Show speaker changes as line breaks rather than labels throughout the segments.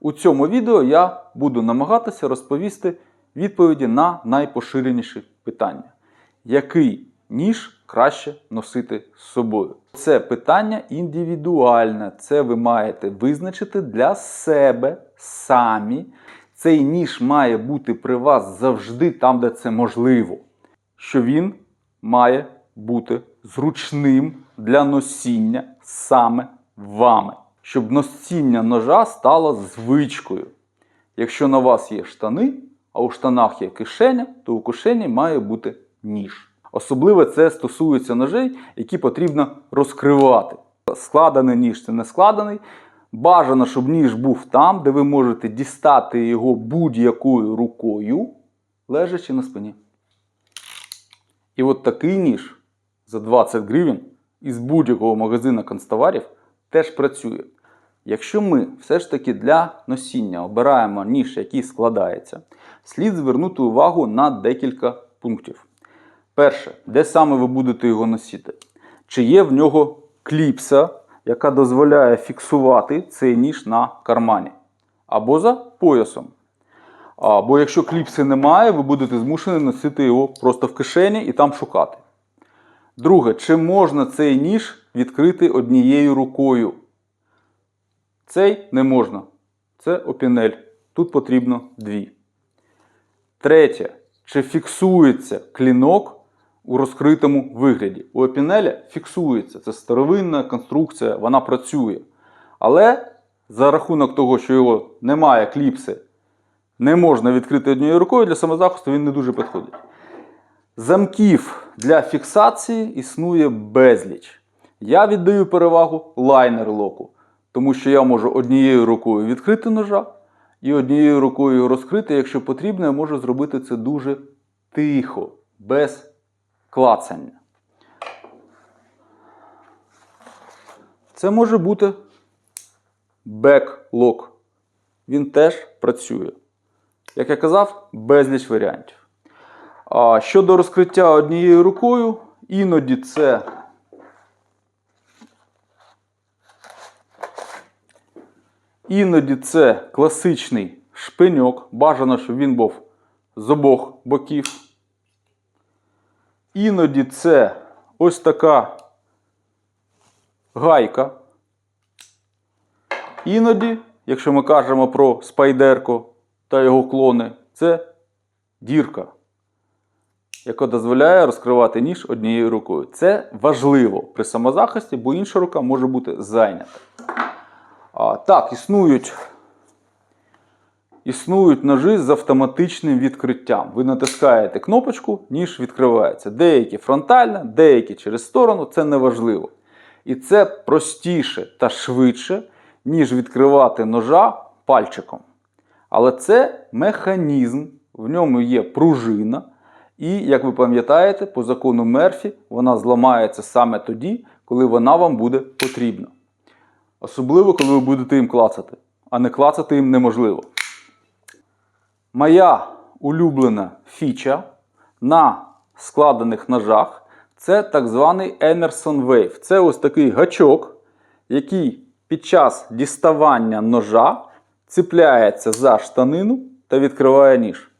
У цьому відео я буду намагатися розповісти відповіді на найпоширеніші питання. Який ніж краще носити з собою? Це питання індивідуальне. Це ви маєте визначити для себе самі. Цей ніж має бути при вас завжди там, де це можливо. Що він має бути зручним для носіння саме вами, щоб носіння ножа стало звичкою. Якщо на вас є штани, а у штанах є кишеня, то у кишені має бути ніж. Особливо це стосується ножей, які потрібно розкривати. Складений ніж це не складений. Бажано, щоб ніж був там, де ви можете дістати його будь-якою рукою, лежачи на спині. І от такий ніж за 20 гривень із будь-якого магазину канцтоварів теж працює. Якщо ми все ж таки для носіння обираємо ніж, який складається, слід звернути увагу на декілька пунктів. Перше, де саме ви будете його носити? Чи є в нього кліпса, яка дозволяє фіксувати цей ніж на кармані або за поясом. Або якщо кліпси немає, ви будете змушені носити його просто в кишені і там шукати. Друге, чи можна цей ніж відкрити однією рукою? Цей не можна. Це опінель. Тут потрібно дві. Третє. Чи фіксується клінок у розкритому вигляді? У опінеля фіксується. Це старовинна конструкція, вона працює. Але за рахунок того, що його немає кліпси, не можна відкрити однією рукою, для самозахисту він не дуже підходить. Замків для фіксації існує безліч. Я віддаю перевагу лайнер-локу, тому що я можу однією рукою відкрити ножа і однією рукою розкрити. Якщо потрібно, я можу зробити це дуже тихо, без клацання. Це може бути бек-лок. Він теж працює. Як я казав, безліч варіантів. А щодо розкриття однією рукою, іноді це іноді це класичний шпиньок. Бажано, щоб він був з обох боків. Іноді це ось така гайка. Іноді, якщо ми кажемо про спайдерко та його клони, це дірка, яка дозволяє розкривати ніж однією рукою. Це важливо при самозахисті, бо інша рука може бути зайнята. Так, існують, існують ножі з автоматичним відкриттям. Ви натискаєте кнопочку, ніж відкривається. Деякі фронтально, деякі через сторону, це не важливо. І це простіше та швидше, ніж відкривати ножа пальчиком. Але це механізм, в ньому є пружина. І, як ви пам'ятаєте, по закону Мерфі вона зламається саме тоді, коли вона вам буде потрібна. Особливо, коли ви будете їм клацати. А не клацати їм неможливо. Моя улюблена фіча на складених ножах це так званий Emerson Wave. Це ось такий гачок, який під час діставання ножа ціпляється за штанину та відкриває ніж.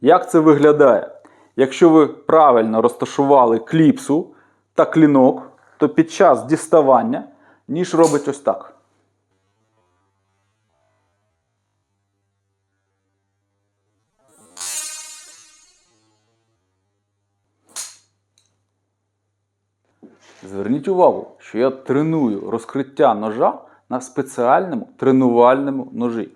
Як це виглядає? Якщо ви правильно розташували кліпсу та клінок, то під час діставання ніж робить ось так. Зверніть увагу, що я треную розкриття ножа на спеціальному тренувальному ножі,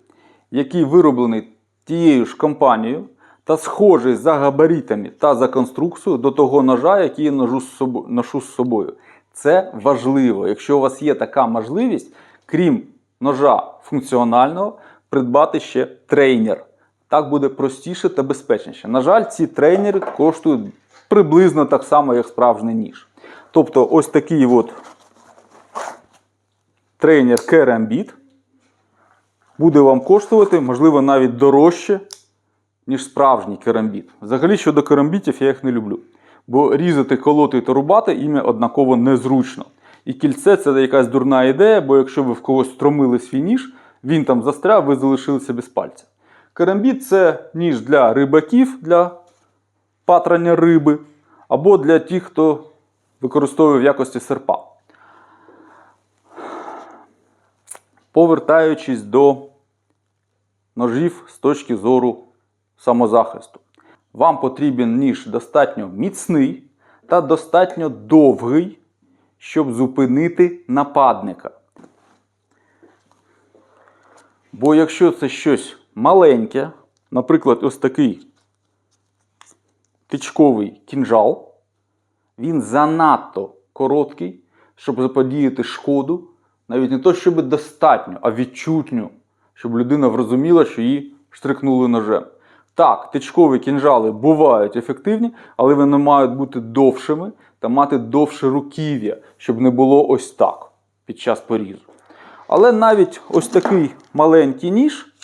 який вироблений тією ж компанією та схожий за габаритами та за конструкцією до того ножа, який я ношу з собою. Це важливо. Якщо у вас є така можливість, крім ножа функціонального, придбати ще трейнер. Так буде простіше та безпечніше. На жаль, ці трейнери коштують приблизно так само, як справжній ніж. Тобто, ось такий от трейнер керамбіт буде вам коштувати, можливо, навіть дорожче, ніж справжній керамбіт. Взагалі, щодо керамбітів, я їх не люблю. Бо різати, колоти та рубати ім'я однаково незручно. І кільце це якась дурна ідея, бо якщо ви в когось стромили свій ніж, він там застряв, ви залишилися без пальця. Керамбіт це ніж для рибаків, для патрання риби, або для тих, хто використовує в якості серпа. Повертаючись до ножів з точки зору самозахисту. Вам потрібен ніж достатньо міцний та достатньо довгий, щоб зупинити нападника. Бо якщо це щось маленьке, наприклад, ось такий тичковий кінжал, він занадто короткий, щоб заподіяти шкоду, навіть не то, щоб достатньо, а відчутню, щоб людина зрозуміла, що її штрикнули ножем. Так, тичкові кінжали бувають ефективні, але вони мають бути довшими та мати довше руків'я, щоб не було ось так під час порізу. Але навіть ось такий маленький ніж,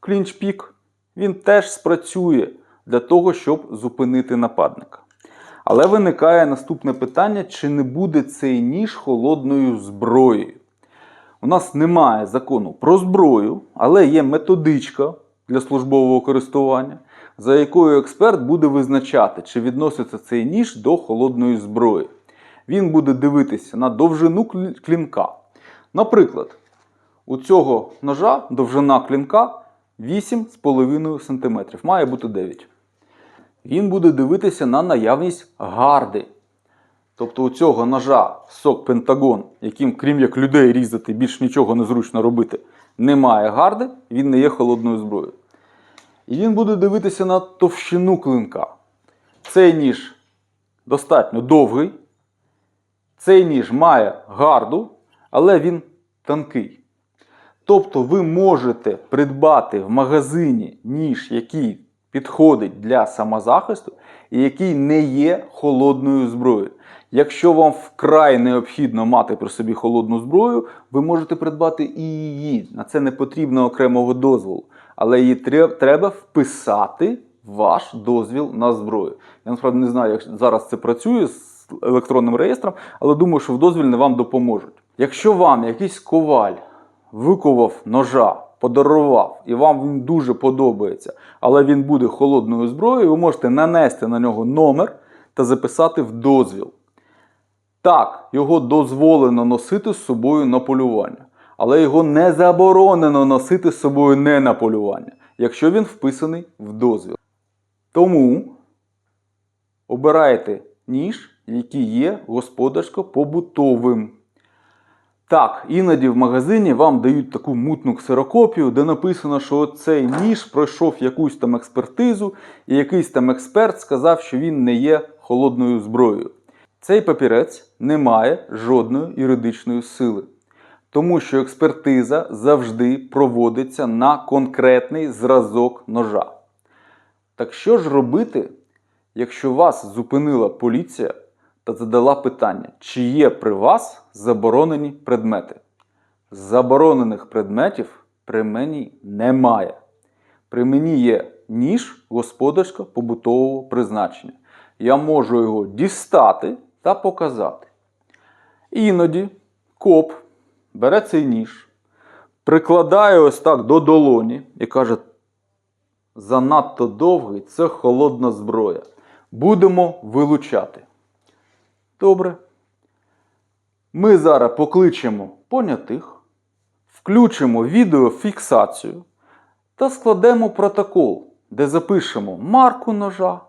клінч-пік, він теж спрацює для того, щоб зупинити нападника. Але виникає наступне питання: чи не буде цей ніж холодною зброєю? У нас немає закону про зброю, але є методичка для службового користування, за якою експерт буде визначати, чи відноситься цей ніж до холодної зброї. Він буде дивитися на довжину клінка. Наприклад, у цього ножа довжина клінка 8,5 см, має бути 9 він буде дивитися на наявність гарди. Тобто у цього ножа сок Пентагон, яким, крім як людей різати, більш нічого не зручно робити, немає гарди, він не є холодною зброєю. І він буде дивитися на товщину клинка. Цей ніж достатньо довгий. Цей ніж має гарду, але він тонкий. Тобто ви можете придбати в магазині ніж, який підходить для самозахисту і який не є холодною зброєю. Якщо вам вкрай необхідно мати при собі холодну зброю, ви можете придбати і її. На це не потрібно окремого дозволу. Але її треба вписати ваш дозвіл на зброю. Я насправді не знаю, як зараз це працює з електронним реєстром, але думаю, що в дозвільне вам допоможуть. Якщо вам якийсь коваль виковав ножа, подарував, і вам він дуже подобається, але він буде холодною зброєю, ви можете нанести на нього номер та записати в дозвіл. Так, його дозволено носити з собою на полювання, але його не заборонено носити з собою не на полювання, якщо він вписаний в дозвіл. Тому обирайте ніж, який є господарсько-побутовим. Так, іноді в магазині вам дають таку мутну ксерокопію, де написано, що цей ніж пройшов якусь там експертизу, і якийсь там експерт сказав, що він не є холодною зброєю. Цей папірець не має жодної юридичної сили, тому що експертиза завжди проводиться на конкретний зразок ножа. Так що ж робити, якщо вас зупинила поліція та задала питання, чи є при вас заборонені предмети? Заборонених предметів при мені немає. При мені є ніж господарсько-побутового призначення. Я можу його дістати та показати. Іноді коп бере цей ніж, прикладає ось так до долоні і каже: занадто довгий це холодна зброя. Будемо вилучати. Добре. Ми зараз покличемо понятих, включимо відеофіксацію та складемо протокол, де запишемо марку ножа,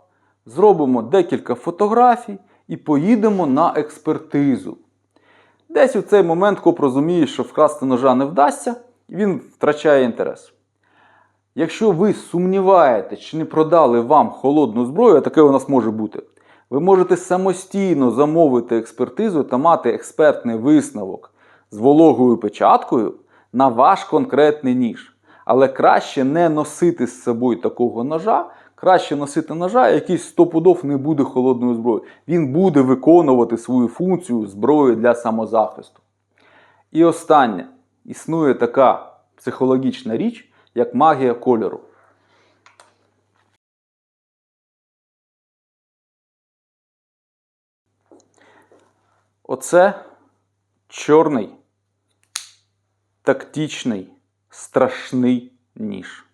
зробимо декілька фотографій і поїдемо на експертизу. Десь у цей момент коп розуміє, що вкрасти ножа не вдасться, і він втрачає інтерес. Якщо ви сумніваєтесь, чи не продали вам холодну зброю, а таке у нас може бути, ви можете самостійно замовити експертизу та мати експертний висновок з вологою печаткою на ваш конкретний ніж. Але краще не носити з собою такого ножа, краще носити ножа, який стопудов не буде холодною зброєю. Він буде виконувати свою функцію зброї для самозахисту. І останнє, існує така психологічна річ, як магія кольору. Оце чорний тактичний страшний ніж.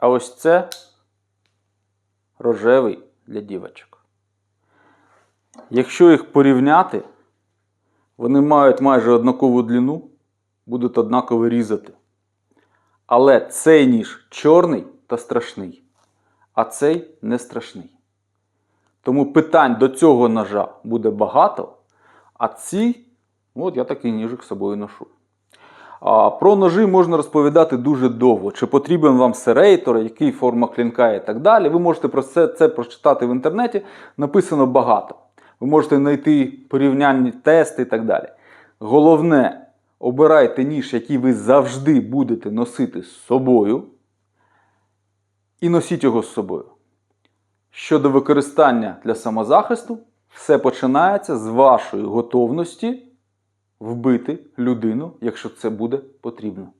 А ось це рожевий для дівочок. Якщо їх порівняти, вони мають майже однакову длину, будуть однаково різати. Але цей ніж чорний та страшний, а цей не страшний. Тому питань до цього ножа буде багато, а ці, от я такий ніжик з собою ношу. Про ножі можна розповідати дуже довго. Чи потрібен вам серейтор, який форма клінка і так далі. Ви можете про це, це прочитати в інтернеті. Написано багато. Ви можете знайти порівняльні тести і так далі. Головне, обирайте ніж, який ви завжди будете носити з собою, і носіть його з собою. Щодо використання для самозахисту, все починається з вашої готовності вбити людину, якщо це буде потрібно.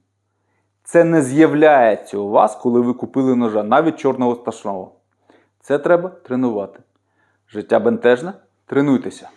Це не з'являється у вас, коли ви купили ножа, навіть чорного страшного. Це треба тренувати. Життя бентежне, тренуйтеся.